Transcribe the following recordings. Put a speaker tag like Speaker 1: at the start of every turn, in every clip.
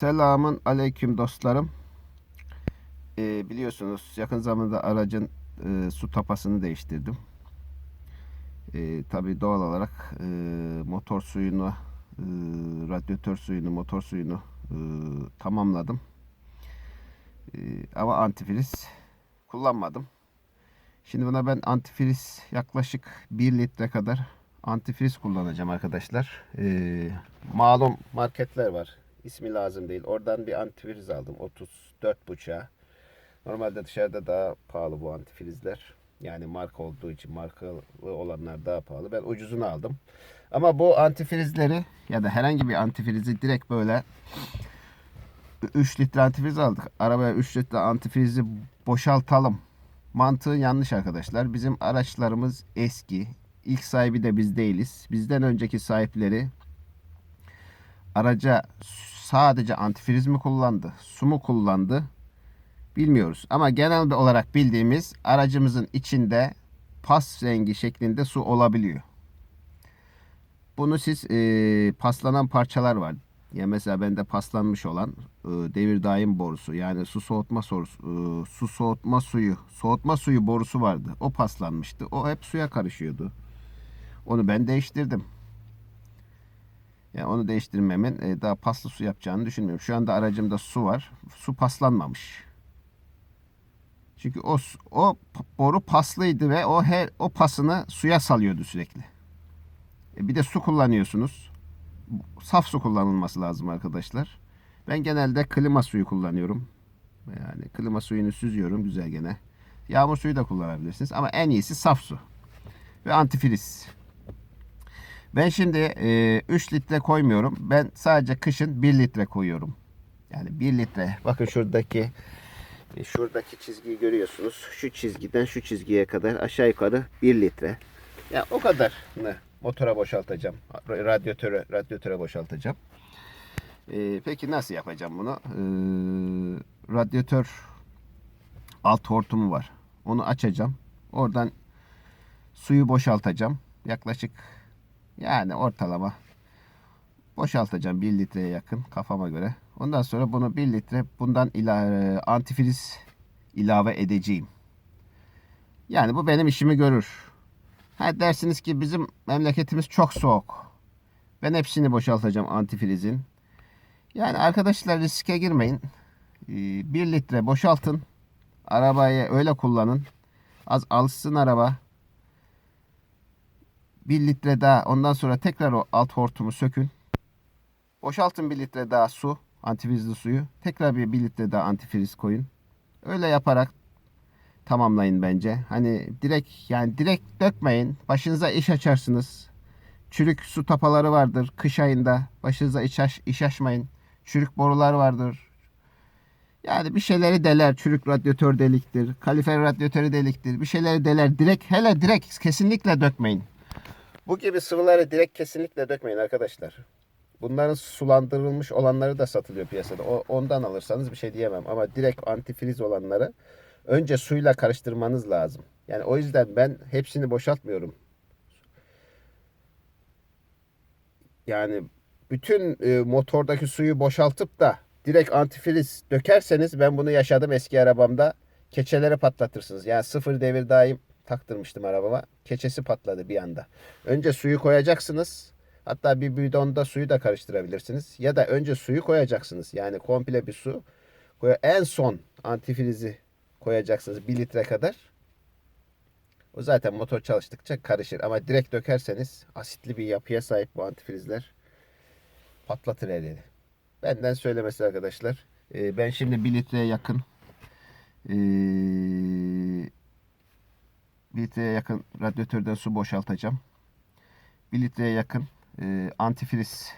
Speaker 1: Selamun aleyküm dostlarım. Ee, biliyorsunuz yakın zamanda aracın e, su tapasını değiştirdim. Ee, Tabi doğal olarak e, motor suyunu, e, radyatör suyunu, motor suyunu e, tamamladım. E, ama antifriz kullanmadım. Şimdi buna ben antifriz yaklaşık 1 litre kadar antifriz kullanacağım arkadaşlar. E, malum marketler var. İsmi lazım değil. Oradan bir antifriz aldım. 34 buçuğa. Normalde dışarıda daha pahalı bu antifrizler. Yani marka olduğu için markalı olanlar daha pahalı. Ben ucuzunu aldım. Ama bu antifrizleri ya da herhangi bir antifrizi direkt böyle 3 litre antifriz aldık. Arabaya 3 litre antifrizi boşaltalım. Mantığı yanlış arkadaşlar. Bizim araçlarımız eski. İlk sahibi de biz değiliz. Bizden önceki sahipleri araca sadece antifriz mi kullandı, su mu kullandı bilmiyoruz. Ama genel olarak bildiğimiz aracımızın içinde pas rengi şeklinde su olabiliyor. Bunu siz e, paslanan parçalar var. Ya mesela bende paslanmış olan e, devir daim borusu yani su soğutma sorusu, e, su soğutma suyu, soğutma suyu borusu vardı. O paslanmıştı. O hep suya karışıyordu. Onu ben değiştirdim. Yani onu değiştirmemin e, daha paslı su yapacağını düşünmüyorum. Şu anda aracımda su var. Su paslanmamış. Çünkü o o boru paslıydı ve o her o pasını suya salıyordu sürekli. E, bir de su kullanıyorsunuz. Saf su kullanılması lazım arkadaşlar. Ben genelde klima suyu kullanıyorum. Yani klima suyunu süzüyorum güzel gene. Yağmur suyu da kullanabilirsiniz ama en iyisi saf su. Ve antifriz. Ben şimdi e, 3 litre koymuyorum. Ben sadece kışın 1 litre koyuyorum. Yani 1 litre. Bakın şuradaki e, şuradaki çizgiyi görüyorsunuz. Şu çizgiden şu çizgiye kadar aşağı yukarı 1 litre. Ya o kadar motora boşaltacağım. Radyatöre radyatöre boşaltacağım. E, peki nasıl yapacağım bunu? E, radyatör alt hortumu var. Onu açacağım. Oradan suyu boşaltacağım. Yaklaşık yani ortalama boşaltacağım 1 litreye yakın kafama göre. Ondan sonra bunu 1 litre bundan ila, antifriz ilave edeceğim. Yani bu benim işimi görür. Ha dersiniz ki bizim memleketimiz çok soğuk. Ben hepsini boşaltacağım antifrizin. Yani arkadaşlar riske girmeyin. 1 litre boşaltın. Arabayı öyle kullanın. Az alışsın araba. 1 litre daha ondan sonra tekrar o alt hortumu sökün. Boşaltın 1 litre daha su, antifrizli suyu. Tekrar bir 1 litre daha antifriz koyun. Öyle yaparak tamamlayın bence. Hani direkt yani direkt dökmeyin. Başınıza iş açarsınız. Çürük su tapaları vardır kış ayında. Başınıza iş, aç, iş açmayın. Çürük borular vardır. Yani bir şeyleri deler. Çürük radyatör deliktir. Kalifer radyatörü deliktir. Bir şeyleri deler. Direkt hele direkt kesinlikle dökmeyin. Bu gibi sıvıları direkt kesinlikle dökmeyin arkadaşlar. Bunların sulandırılmış olanları da satılıyor piyasada. O, ondan alırsanız bir şey diyemem. Ama direkt antifriz olanları önce suyla karıştırmanız lazım. Yani o yüzden ben hepsini boşaltmıyorum. Yani bütün e, motordaki suyu boşaltıp da direkt antifriz dökerseniz ben bunu yaşadım eski arabamda. Keçeleri patlatırsınız. Yani sıfır devir daim taktırmıştım arabama. Keçesi patladı bir anda. Önce suyu koyacaksınız. Hatta bir bidonda suyu da karıştırabilirsiniz. Ya da önce suyu koyacaksınız. Yani komple bir su. En son antifrizi koyacaksınız 1 litre kadar. O zaten motor çalıştıkça karışır. Ama direkt dökerseniz asitli bir yapıya sahip bu antifrizler patlatır her. Benden söylemesi arkadaşlar. Ee, ben şimdi 1 litreye yakın ee, 1 litreye yakın radyatörden su boşaltacağım. 1 litreye yakın e, antifriz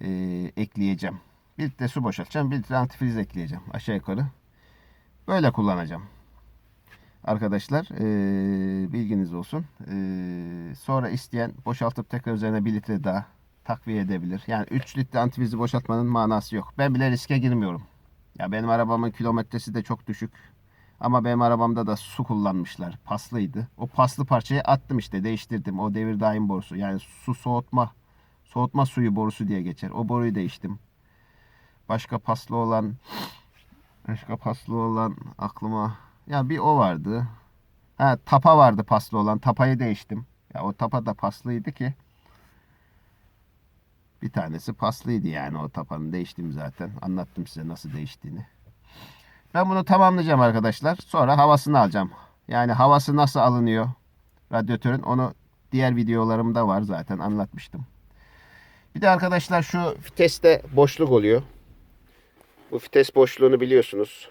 Speaker 1: e, ekleyeceğim. 1 litre su boşaltacağım. 1 litre antifriz ekleyeceğim. Aşağı yukarı. Böyle kullanacağım. Arkadaşlar e, bilginiz olsun. E, sonra isteyen boşaltıp tekrar üzerine 1 litre daha takviye edebilir. Yani 3 litre antifrizi boşaltmanın manası yok. Ben bile riske girmiyorum. Ya benim arabamın kilometresi de çok düşük. Ama benim arabamda da su kullanmışlar. Paslıydı. O paslı parçayı attım işte değiştirdim. O devir daim borusu. Yani su soğutma soğutma suyu borusu diye geçer. O boruyu değiştim. başka paslı olan başka paslı olan aklıma ya bir o vardı. Ha tapa vardı paslı olan. Tapayı değiştim. Ya o tapa da paslıydı ki. Bir tanesi paslıydı yani o tapanı değiştim zaten. Anlattım size nasıl değiştiğini. Ben bunu tamamlayacağım arkadaşlar. Sonra havasını alacağım. Yani havası nasıl alınıyor radyatörün onu diğer videolarımda var zaten anlatmıştım. Bir de arkadaşlar şu viteste boşluk oluyor. Bu vites boşluğunu biliyorsunuz.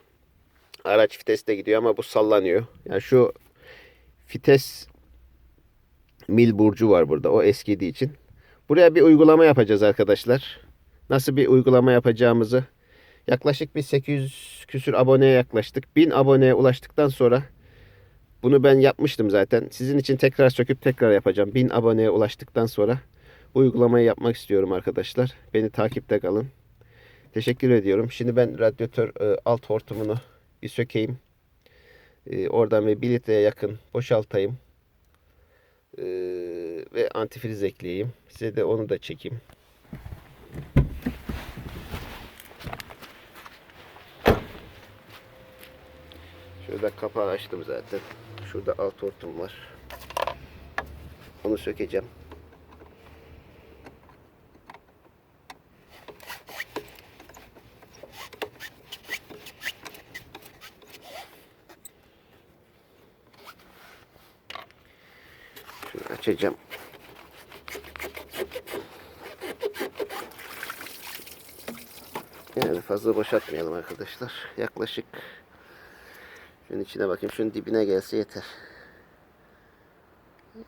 Speaker 1: Araç viteste gidiyor ama bu sallanıyor. Yani şu vites mil burcu var burada. O eskidiği için. Buraya bir uygulama yapacağız arkadaşlar. Nasıl bir uygulama yapacağımızı yaklaşık bir 800 küsür aboneye yaklaştık. 1000 aboneye ulaştıktan sonra bunu ben yapmıştım zaten. Sizin için tekrar söküp tekrar yapacağım. 1000 aboneye ulaştıktan sonra bu uygulamayı yapmak istiyorum arkadaşlar. Beni takipte kalın. Teşekkür ediyorum. Şimdi ben radyatör e, alt hortumunu bir sökeyim. E, oradan bir 1 litreye yakın boşaltayım. E, ve antifriz ekleyeyim. Size de onu da çekeyim. Şurada kapağı açtım zaten. Şurada alt hortum var. Onu sökeceğim. Açacağım. Yani fazla boşaltmayalım arkadaşlar. Yaklaşık şunun içine bakayım. Şunun dibine gelse yeter.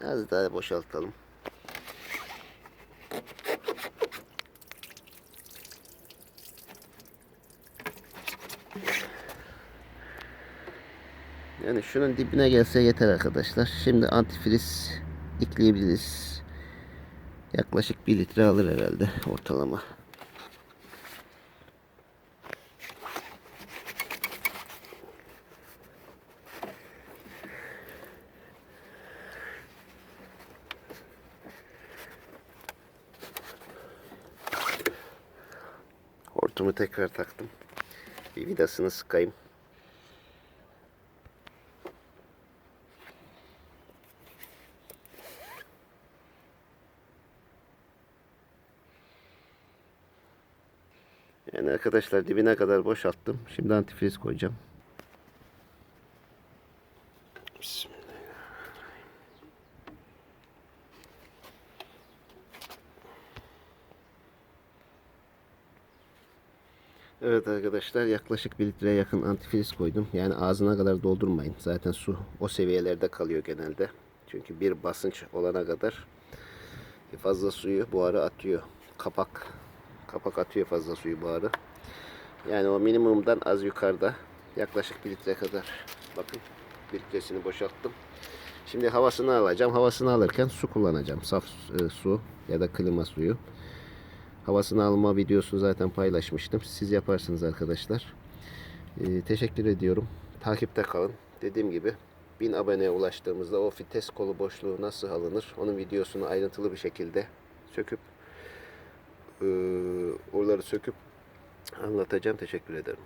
Speaker 1: Az daha boşaltalım. Yani şunun dibine gelse yeter arkadaşlar. Şimdi antifriz ekleyebiliriz. Yaklaşık 1 litre alır herhalde ortalama. Hortumu tekrar taktım. Bir vidasını sıkayım. Yani arkadaşlar dibine kadar boşalttım. Şimdi antifriz koyacağım. Evet arkadaşlar yaklaşık 1 litreye yakın antifriz koydum. Yani ağzına kadar doldurmayın. Zaten su o seviyelerde kalıyor genelde. Çünkü bir basınç olana kadar fazla suyu buharı atıyor. Kapak kapak atıyor fazla suyu buharı. Yani o minimumdan az yukarıda yaklaşık 1 litre kadar bakın 1 litresini boşalttım. Şimdi havasını alacağım. Havasını alırken su kullanacağım. Saf e, su ya da klima suyu. Havasını alma videosunu zaten paylaşmıştım. Siz yaparsınız arkadaşlar. Ee, teşekkür ediyorum. Takipte kalın. Dediğim gibi 1000 aboneye ulaştığımızda o vites kolu boşluğu nasıl alınır? Onun videosunu ayrıntılı bir şekilde söküp e, oraları söküp anlatacağım. Teşekkür ederim.